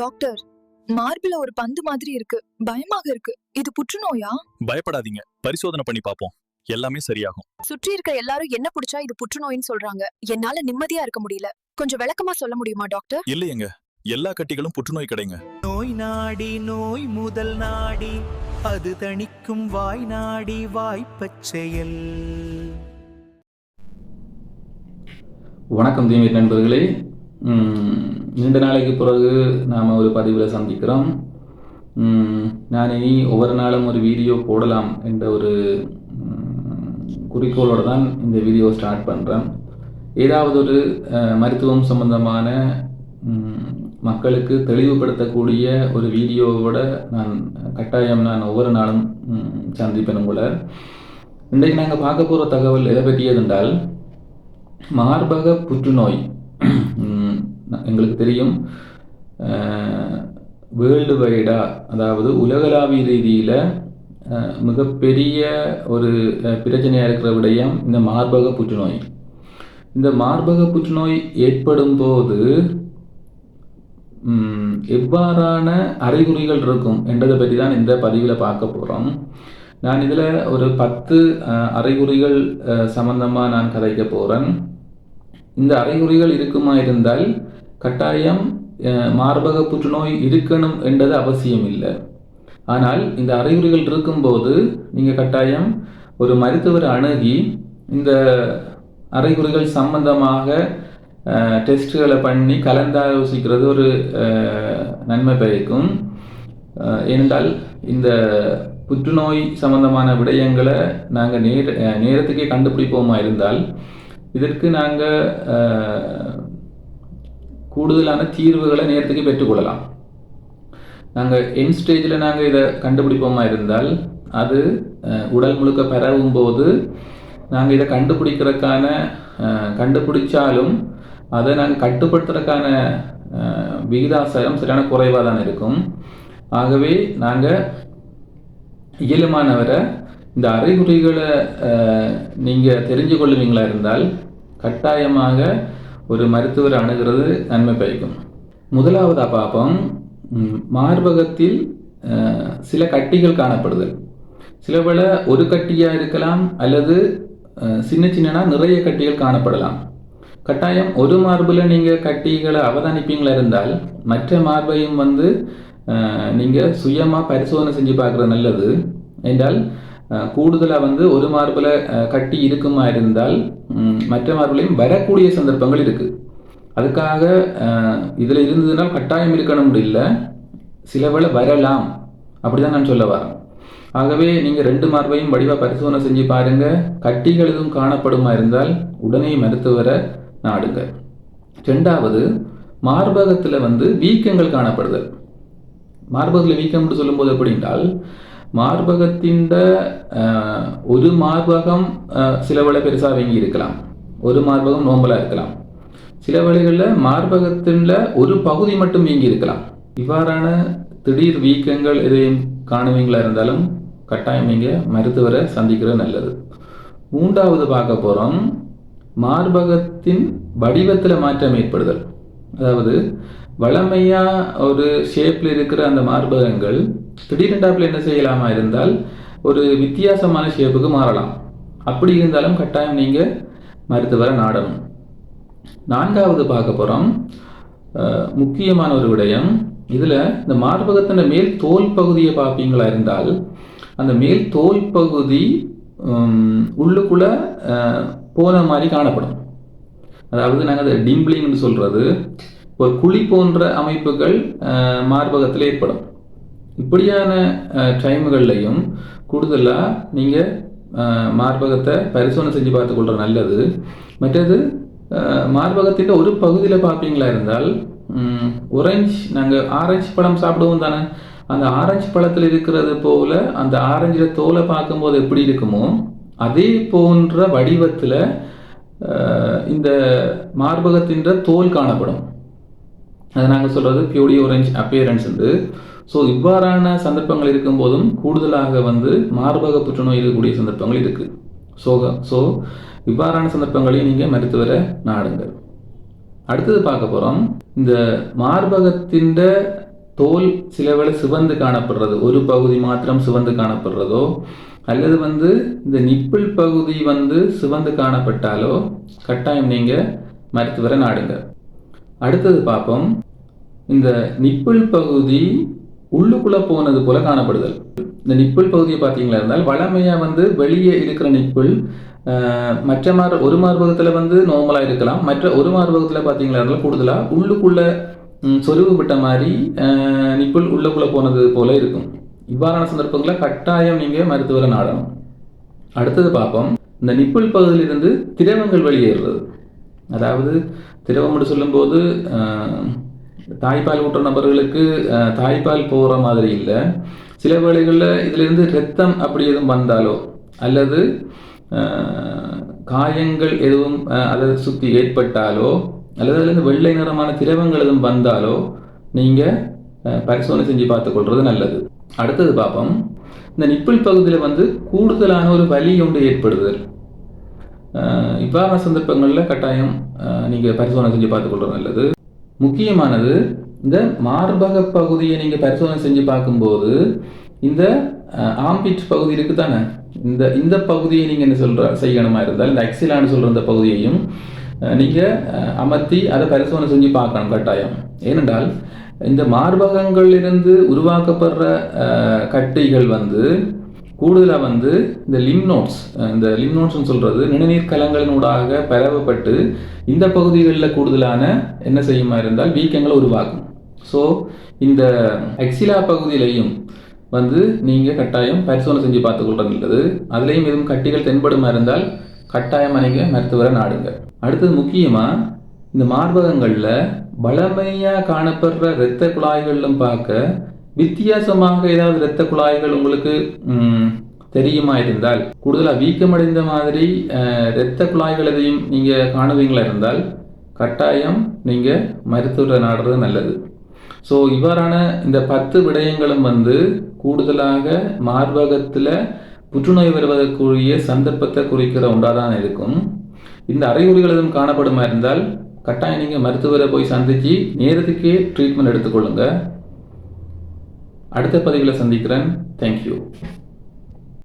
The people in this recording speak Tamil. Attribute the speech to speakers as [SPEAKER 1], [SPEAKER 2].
[SPEAKER 1] டாக்டர். மார்பில ஒரு பந்து மாதிரி இருக்கு. பயமாக இருக்கு. இது புற்றுநோயா?
[SPEAKER 2] பயப்படாதீங்க. பரிசோதனை பண்ணி பார்ப்போம் எல்லாமே சரியாகும்.
[SPEAKER 1] சுற்றி இருக்க எல்லாரும் என்ன புடிச்சா இது புற்றுநோயின்னு சொல்றாங்க. என்னால நிம்மதியா இருக்க முடியல. கொஞ்சம் விளக்கமா சொல்ல முடியுமா டாக்டர்?
[SPEAKER 2] இல்லையேங்க. எல்லா கட்டிகளும் புற்றுநோய் கிடைங்க.
[SPEAKER 3] நோய் நாடி நோய் முதல் நாடி. அது தணிக்கும் வாய் நாடி வாய்ப்பச் செயல்
[SPEAKER 4] வணக்கம் தீமிர் நண்பர்களே. நீண்ட நாளைக்கு பிறகு நாம் ஒரு பதிவில் சந்திக்கிறோம். நான் இனி ஒவ்வொரு நாளும் ஒரு வீடியோ போடலாம் என்ற ஒரு குறிக்கோளோடு தான் இந்த வீடியோ ஸ்டார்ட் பண்ணுறேன் ஏதாவது ஒரு மருத்துவம் சம்பந்தமான மக்களுக்கு தெளிவுபடுத்தக்கூடிய ஒரு வீடியோவோட நான் கட்டாயம் நான் ஒவ்வொரு நாளும் சந்திப்பேன் உங்களை இன்றைக்கு நாங்கள் பார்க்க போகிற தகவல் எதை பற்றியது என்றால் மார்பக புற்றுநோய். எங்களுக்கு தெரியும். வேர்ல்டு வைடா அதாவது உலகளாவிய ரீதியில் மிகப்பெரிய ஒரு பிரச்சனையாக இருக்கிற விடயம் இந்த மார்பக புற்றுநோய். இந்த மார்பக புற்றுநோய் ஏற்படும் போது உம், எவ்வாறான அறிகுறிகள் இருக்கும் என்றதை பற்றி தான் இந்த பதிவில் பார்க்க போகிறோம் நான் இதில் ஒரு பத்து அஹ், அறிகுறிகள் சம்பந்தமாக நான் கதைக்க போகிறேன் இந்த அறிகுறிகள் இருக்குமா இருந்தால் கட்டாயம் மார்பக புற்றுநோய் இருக்கணும் என்றது அவசியம் இல்லை ஆனால் இந்த அறிகுறிகள் இருக்கும்போது நீங்கள் கட்டாயம் ஒரு மருத்துவரை அணுகி இந்த அறிகுறிகள் சம்பந்தமாக டெஸ்ட்டுகளை பண்ணி கலந்தாலோசிக்கிறது ஒரு நன்மை பயக்கும் அஹ், ஏனென்றால் இந்த புற்றுநோய் சம்பந்தமான விடயங்களை நாங்கள் நேர நேரத்துக்கே கண்டுபிடிப்போமா இருந்தால் இதற்கு நாங்கள் கூடுதலான தீர்வுகளை நேரத்துக்கு பெற்றுக்கொள்ளலாம். நாங்கள் என் ஸ்டேஜில் நாங்கள் இதை கண்டுபிடிப்போமா இருந்தால் அது அஹ், உடல் முழுக்க பரவும் போது நாங்கள் இதை கண்டுபிடிக்கிறதுக்கான அஹ், கண்டுபிடிச்சாலும் அதை நாங்கள் கட்டுப்படுத்துறதுக்கான அஹ், விகிதாசாரம் சரியான குறைவாக தான் இருக்கும். ஆகவே நாங்கள் இயலுமானவரை இந்த அறிகுறிகளை நீங்கள் தெரிஞ்சு கொள்ளுவீங்களா இருந்தால் கட்டாயமாக ஒரு மருத்துவர் அணுகிறது நன்மை பயக்கும். முதலாவதா பார்ப்போம் மார்பகத்தில் சில கட்டிகள் காணப்படுது சில வேளை ஒரு கட்டியாக இருக்கலாம் அல்லது சின்ன சின்னனா நிறைய கட்டிகள் காணப்படலாம். கட்டாயம் ஒரு மார்பில் நீங்கள் கட்டிகளை அவதானிப்பீங்களா இருந்தால் மற்ற மார்பையும் வந்து நீங்கள் சுயமாக பரிசோதனை செஞ்சு பார்க்குறது நல்லது. என்றால் கூடுதலாக வந்து ஒரு மார்பில் கட்டி இருக்குமா இருந்தால் மற்ற மார்பிலையும் வரக்கூடிய சந்தர்ப்பங்கள் இருக்குது அதுக்காக இதில் இருந்ததுனால் கட்டாயம் இருக்கணும் இல்லை சிலவேளை வரலாம். அப்படி தான் நான் சொல்ல வரேன். ஆகவே நீங்கள் ரெண்டு மார்பையும் வடிவாக பரிசோதனை செஞ்சு பாருங்கள் கட்டிகள் எதுவும் காணப்படுமா இருந்தால் உடனே மருத்துவரை நாடுங்க. ரெண்டாவது மார்பகத்தில் வந்து வீக்கங்கள் காணப்படுதல். மார்பகத்தில் வீக்கம்னு சொல்லும்போது அப்படின்றால் மார்பகத்தின் ஒரு மார்பகம் சில வேளை பெருசாக வீங்கி இருக்கலாம். ஒரு மார்பகம் நோம்பலாக இருக்கலாம். சில வேளைகளில் மார்பகத்தின் ஒரு பகுதி மட்டும் வீங்கி இருக்கலாம். இவ்வாறான திடீர் வீக்கங்கள் எதையும் காணுவீங்களா இருந்தாலும் கட்டாயம் நீங்கள் மருத்துவரை சந்திக்கிறது நல்லது. மூன்றாவது பார்க்க போகிறோம் மார்பகத்தின் வடிவத்தில் மாற்றம் ஏற்படுதல். அதாவது வளமையாக ஒரு ஷேப்பில் இருக்கிற அந்த மார்பகங்கள் திடீரெண்டாப்பில் என்ன செய்யலாமா இருந்தால் ஒரு வித்தியாசமான ஷேப்புக்கு மாறலாம். அப்படி இருந்தாலும் கட்டாயம் நீங்கள் மருத்துவரை நாடணும். நான்காவது பார்க்க போகிறோம் முக்கியமான ஒரு விடயம். இதில் இந்த மார்பகத்தின் மேல் தோல் பகுதியை பார்ப்பீங்களா இருந்தால் அந்த மேல் தோல் பகுதி உம், உள்ளுக்குள்ள போன மாதிரி காணப்படும். அதாவது நாங்கள் அதை டிம்பிளிங்னு சொல்கிறது ஒரு குழி போன்ற அமைப்புகள் மார்பகத்தில் ஏற்படும். இப்படியான டைம்கள்லையும் கூடுதலாக நீங்கள் மார்பகத்தை பரிசோதனை செஞ்சு பார்த்துக்கொள்கிற நல்லது. மற்றது மார்பகத்தின் ஒரு பகுதியில் பார்ப்பீங்களா இருந்தால் ஒரேஞ்ச் நாங்கள் ஆரஞ்சு பழம் சாப்பிடுவோம் தானே? அந்த ஆரஞ்சு பழத்தில் இருக்கிறது போல அந்த ஆரஞ்சில் தோலை பார்க்கும்போது எப்படி இருக்குமோ அதே போன்ற வடிவத்தில் இந்த மார்பகத்தின் தோல் காணப்படும். அதை நாங்கள் சொல்கிறது பியூடி ஒரேஞ்ச் அப்பியரன்ஸ் வந்து ஸோ இவ்வாறான சந்தர்ப்பங்கள் இருக்கும்போதும் கூடுதலாக வந்து மார்பக புற்றுநோய் இருக்கக்கூடிய சந்தர்ப்பங்கள் இருக்குது ஸோ ஸோ இவ்வாறான சந்தர்ப்பங்களையும் நீங்கள் மருத்துவரை நாடுங்கள். அடுத்தது பார்க்க போகிறோம் இந்த மார்பகத்தின் தோல் சில வேளை சிவந்து காணப்படுறது ஒரு பகுதி மாத்திரம் சிவந்து காணப்படுறதோ அல்லது வந்து இந்த நிப்பிள் பகுதி வந்து சிவந்து காணப்பட்டாலோ கட்டாயம் நீங்கள் மருத்துவரை நாடுங்க அடுத்தது பார்ப்போம். இந்த நிப்பிள் பகுதி உள்ளுக்குள்ள போனது போல காணப்படுதல். இந்த நிப்பிள் பகுதியை பார்த்தீங்களா இருந்தால் வளமையா வந்து வெளியே இருக்கிற நிப்பிள் ஆஹ், மற்ற மார் ஒரு மார்பகத்தில் வந்து நார்மலாக இருக்கலாம். மற்ற ஒரு மார்பகத்தில் பார்த்தீங்களா இருந்தால் கூடுதலாக உள்ளுக்குள்ள ம், சொருவு விட்ட மாதிரி ஆஹ், நிப்பிள் உள்ளுக்குள்ள போனது போல இருக்கும். இவ்வாறான சந்தர்ப்பங்களில் கட்டாயம் நீங்கள் மருத்துவரை நாடணும். அடுத்தது பார்ப்போம். இந்த நிப்பிள் பகுதியிலிருந்து திரவங்கள் வெளியேறுறது அதாவது திரவம் என்று சொல்லும்போது ஆஹ், தாய்ப்பால் ஊட்டுற நபர்களுக்கு ஆஹ், தாய்ப்பால் போகிற மாதிரி இல்லை. சில வேளைகளில் இதிலிருந்து ரத்தம் அப்படி எதுவும் வந்தாலோ அல்லது ஆஹ், காயங்கள் எதுவும் அதை சுற்றி ஏற்பட்டாலோ அல்லது அதுலேருந்து வெள்ளை நிறமான திரவங்கள் எதுவும் வந்தாலோ நீங்கள் பரிசோதனை செஞ்சு பார்த்துக்கொள்வது நல்லது. அடுத்தது பார்ப்போம் இந்த நிப்பிள் பகுதியில் வந்து கூடுதலான ஒரு வலி ஒன்று ஏற்படுதல். ஆஹ் இவ்வாறான சந்தர்ப்பங்களில் கட்டாயம் நீங்கள் பரிசோதனை செஞ்சு பார்த்துக்கொள்வது நல்லது. முக்கியமானது இந்த மார்பக பகுதியை நீங்கள் பரிசோதனை செஞ்சு பார்க்கும்போது இந்த ஆம்பிட் பகுதி இருக்கு தானே இந்த இந்த பகுதியை நீங்கள் என்ன சொல்கிற செய்யணுமா இருந்தால் இந்த அக்சிலான்னு சொல்கிற இந்த பகுதியையும் நீங்கள் அமர்த்தி அதை பரிசோதனை செஞ்சு பார்க்கணும் கட்டாயம். ஏனென்றால் இந்த மார்பகங்களிலிருந்து உருவாக்கப்படுற கட்டிகள் வந்து கூடுதலாக வந்து இந்த லிம்னோட்ஸ் இந்த லிம்னோட்ஸ்னு சொல்கிறது நிணநீர் கலங்களினூடாக பரவப்பட்டு இந்த பகுதிகளில் கூடுதலான என்ன செய்யுமா இருந்தால் வீக்கங்களை உருவாக்கும். ஸோ இந்த எக்ஸிலா பகுதியிலையும் வந்து நீங்கள் கட்டாயம் பரிசோதனை செஞ்சு பார்த்துக்கொள்றது நல்லது. அதுலேயும் எதுவும் கட்டிகள் தென்படுமா இருந்தால் கட்டாயம் நீங்கள் மருத்துவரை நாடுங்க அடுத்தது முக்கியமாக இந்த மார்பகங்களில் பலமையாக காணப்படுற இரத்த குழாய்களிலும் பார்க்க வித்தியாசமாக ஏதாவது இரத்த குழாய்கள் உங்களுக்கு தெரியுமா இருந்தால் கூடுதலாக வீக்கமடைந்த மாதிரி இரத்த குழாய்கள் எதையும் நீங்கள் காணுவீங்களா இருந்தால் கட்டாயம் நீங்கள் மருத்துவரை நாடுறது நல்லது. ஸோ இவ்வாறான இந்த பத்து விடயங்களும் வந்து கூடுதலாக மார்பகத்தில் புற்றுநோய் வருவதற்குரிய சந்தர்ப்பத்தை குறிக்கிற ஒன்றாக தான் இருக்கும். இந்த அறிகுறிகள் எதுவும் காணப்படுமா இருந்தால் கட்டாயம் நீங்கள் மருத்துவரை போய் சந்திச்சு நேரத்துக்கே ட்ரீட்மெண்ட் எடுத்துக்கொள்ளுங்கள் அடுத்த பதிவில் சந்திக்கிறேன். தேங்க்யூ